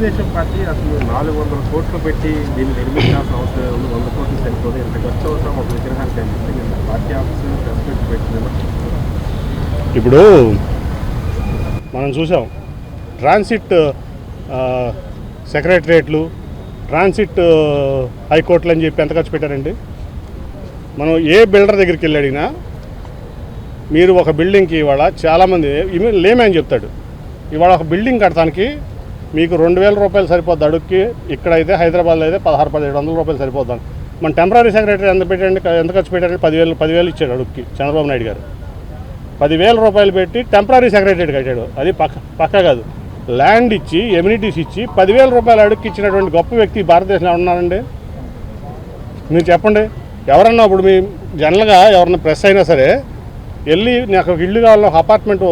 Telugu Desam party అసలు నాలుగు వందల కోట్లు పెట్టి దీన్ని నిర్మించాల్సిన అవసరం ఉంది వంద కోట్లు సరిపోదు. ఇంత ఖర్చు అవసరం ఒక విగ్రహానికి అని చెప్పి నిన్న పార్టీ ఆఫీస్ ప్రెస్ మీట్ పెట్టి విమర్శిస్తున్నారు. ఇప్పుడు మనం చూసాం ట్రాన్సిట్ సెక్రటరేట్లు ట్రాన్సిట్ హైకోర్టులు అని చెప్పి ఎంత ఖర్చు పెట్టారండి? మనం ఏ బిల్డర్ దగ్గరికి వెళ్ళి అడిగినా మీరు ఒక బిల్డింగ్కి ఇవాళ చాలామంది లేమే అని చెప్తాడు. ఇవాళ ఒక బిల్డింగ్ కట్టడానికి మీకు రెండు వేల రూపాయలు సరిపోద్ది అడుక్కి. ఇక్కడైతే హైదరాబాద్లో అయితే పదహారు పదిహేడు వందల రూపాయలు సరిపోద్దాం మన టెంపరీ సెక్రటరీ ఎంత పెట్టండి ఎంత ఖర్చు పెట్టారంటే పదివేలు పదివేలు ఇచ్చాడు అడుక్కి చంద్రబాబు నాయుడు గారు. పదివేల రూపాయలు పెట్టి టెంపరీ సెక్రటరీ కట్టాడు. అది పక్క పక్క కాదు. ల్యాండ్ ఇచ్చి ఎమ్యూనిటీస్ ఇచ్చి పదివేల రూపాయలు అడుక్కి ఇచ్చినటువంటి గొప్ప వ్యక్తి భారతదేశంలో ఉన్నారండి? మీరు చెప్పండి. ఎవరన్నా ఇప్పుడు మీ జనరల్గా ఎవరన్నా ప్రెస్ అయినా సరే వెళ్ళి నాకు ఇల్లు కావాలి ఒక అపార్ట్మెంట్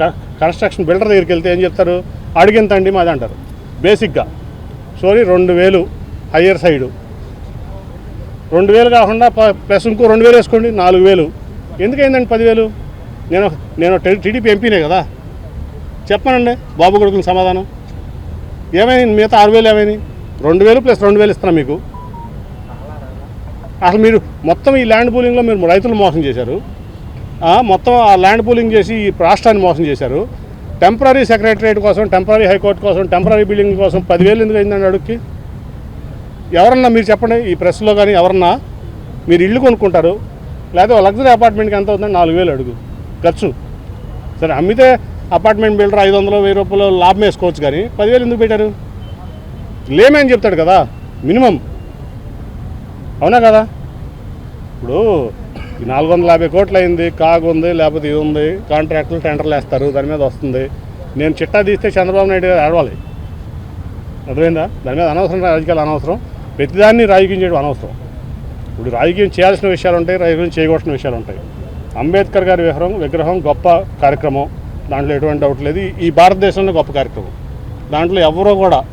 క- కన్స్ట్రక్షన్ బిల్డర్ దగ్గరికి వెళ్తే ఏం చెప్తారు? అడిగింతండి మాది అంటారు బేసిక్గా. సోరీ రెండు వేలు హయ్యర్ సైడు. రెండు వేలు కాకుండా ప- ప్లస్ ఇంకో రెండు వేలు వేసుకోండి నాలుగు వేలు. ఎందుకైందండి పదివేలు? నేను నేను టీడీపీ ఎంపీనే కదా. చెప్పనండి బాబు కొడుకుని సమాధానం. ఏమైంది? మిగతా ఆరు వేలు ఏమైంది? రెండు వేలు ప్లస్ రెండు వేలు ఇస్తున్నా మీకు. అసలు మీరు మొత్తం ఈ ల్యాండ్ పూలింగ్లో మీరు రైతులు మోసం చేశారు. మొత్తం ఆ ల్యాండ్ పూలింగ్ చేసి ఈ రాష్ట్రాన్ని మోసం చేశారు. టెంపరీ సెక్రటరేట్ కోసం టెంపరీ హైకోర్టు కోసం టెంపరీ బిల్డింగ్ కోసం పదివేలు ఎందుకు అయిందండి అడుగుకి ఎవరన్నా మీరు చెప్పండి ఈ ప్రెస్లో కానీ ఎవరన్నా మీరు ఇల్లు కొనుక్కుంటారు లేదా లగ్జరీ అపార్ట్మెంట్కి ఎంత అవుతుందండి నాలుగు వేలు అడుగు ఖర్చు. సరే అమ్మితే అపార్ట్మెంట్ బిల్డర్ ఐదు వందలు వెయ్యి రూపాయలు లాభం వేసుకోవచ్చు కానీ పదివేలు ఎందుకు పెట్టారు? లేమే అని చెప్తాడు కదా మినిమం. అవునా కదా? ఇప్పుడు ఈ నాలుగు వందల యాభై కోట్లు అయింది కాగు ఉంది లేకపోతే ఇది ఉంది కాంట్రాక్టులు టెండర్లు వేస్తారు దాని మీద వస్తుంది. నేను చిట్టా తీస్తే చంద్రబాబు నాయుడు గారు ఆడవాలి అర్థమైందా? దాని మీద అనవసరం రాజకీయాలు అనవసరం. ప్రతిదాన్ని రాజకీయం చేయడం అనవసరం. ఇప్పుడు రాజకీయం చేయాల్సిన విషయాలు ఉంటాయి రాజకీయం చేయకూడసిన విషయాలు ఉంటాయి అంబేద్కర్ గారి విగ్రహం విగ్రహం గొప్ప కార్యక్రమం. దాంట్లో ఎటువంటి డౌట్ లేదు. ఈ- ఈ భారతదేశంలో గొప్ప కార్యక్రమం. దాంట్లో ఎవరో కూడా